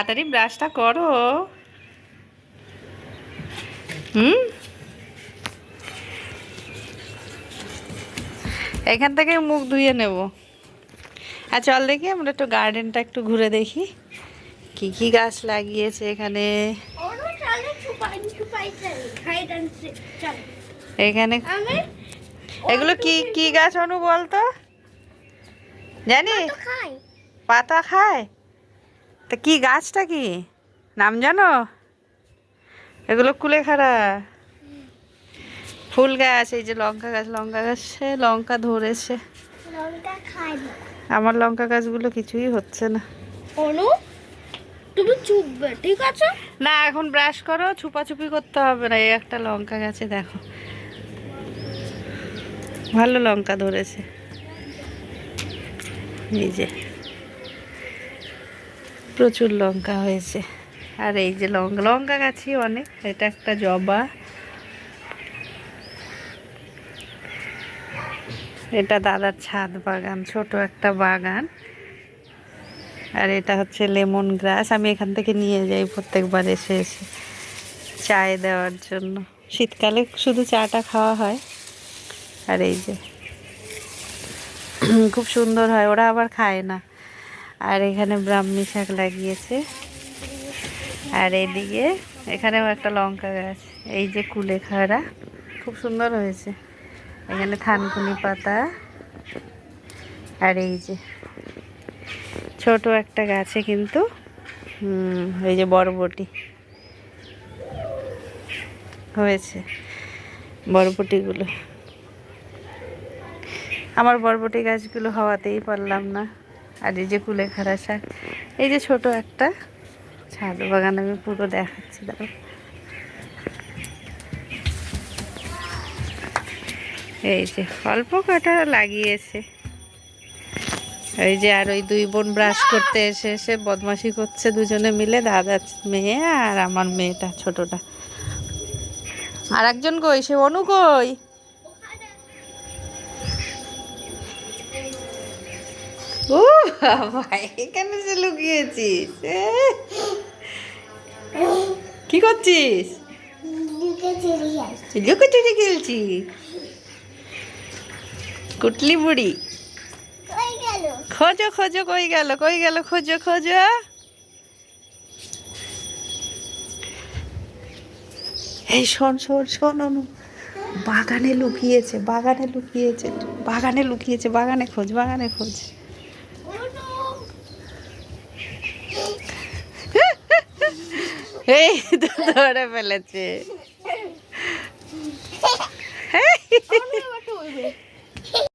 তাড়াতাড়ি ব্রাশটা করো। হুম? এখান থেকে মুখ ধুয়ে নেব। আর চল দেখি আমরা একটু গার্ডেনটা একটু ঘুরে দেখি। কি কি গাছ লাগিয়েছে এখানে? এখানে এগুলো কি কি গাছ অনু বলতো? জানি। পাতা খায়? তা কি গাছটা কি? নাম জানো? এগুলো কুলেখাড়া ফুল গাছ এই যে লঙ্কা গাছ লঙ্কা গাছে লঙ্কা ধরেছে। আমার লঙ্কা গাছগুলো কিছুই হচ্ছে না। অনু তুমি চুপবে ঠিক আছে? না এখন ব্রাশ করো ছুপাছুপি করতে হবে না এই একটা লঙ্কা গাছে দেখো। ভালো লঙ্কা ধরেছে। এই যে। প্রচুর লঙ্কা হয়েছে। আর এই যে লঙ্কা লঙ্কা গাছই অনেক, এটা একটা জবা। এটা দাদার ছাদ বাগান, ছোট একটা বাগান। আর এটা হচ্ছে লেমন গ্রাস। আমি এখান থেকে নিয়ে যাই প্রত্যেকবার এসে এসে চায়ে দেওয়ার জন্য। শীতকালে শুধু চাটা খাওয়া হয়। আর এই যে, খুব সুন্দর হয়। ওরা আবার খায় না। আর এখানে ব্রাহ্মী শাক লাগিয়েছে। আর এইদিকে এখানেও একটা লঙ্কা গাছ, এই যে কুলেখাড়া খুব সুন্দর হয়েছে। এখানে থানকুনি পাতা। আর এই যে ছোট একটা গাছে কিন্তু এই যে বরবটি হয়েছে, বরবটিগুলো। আমার বরবটি গাছগুলো হওয়াতেই পারলাম না। আর এই যে কুলেখাড়া শাক। এই যে ছোট একটা ছাদ বাগান আমি পুরো দেখাচ্ছি দাঁড়ো এই যে অল্প কটা লাগিয়েছে। এই যে আর ওই দুই বোন ব্রাশ করতে এসে এসে বদমাশি করছে দুজনে মিলে, দাদা মেয়ে আর আমার মেয়েটা, ছোটটা। আর একজন কই? সে অনু কই? ও বাবা, এখানে সে লুকিয়েছিস? কি করছিস? লুকোচুরি খেলছি। কুটলি বুড়ি। খোঁজো খোঁজো, কই গেল কই গেল, খোঁজো খোঁজো। এই শোন শোন শোন, অনু। বাগানে লুকিয়েছে বাগানে লুকিয়েছে বাগানে লুকিয়েছে, বাগানে খোঁজ বাগানে খোঁজ। এই তো ধরে ফেলেছে।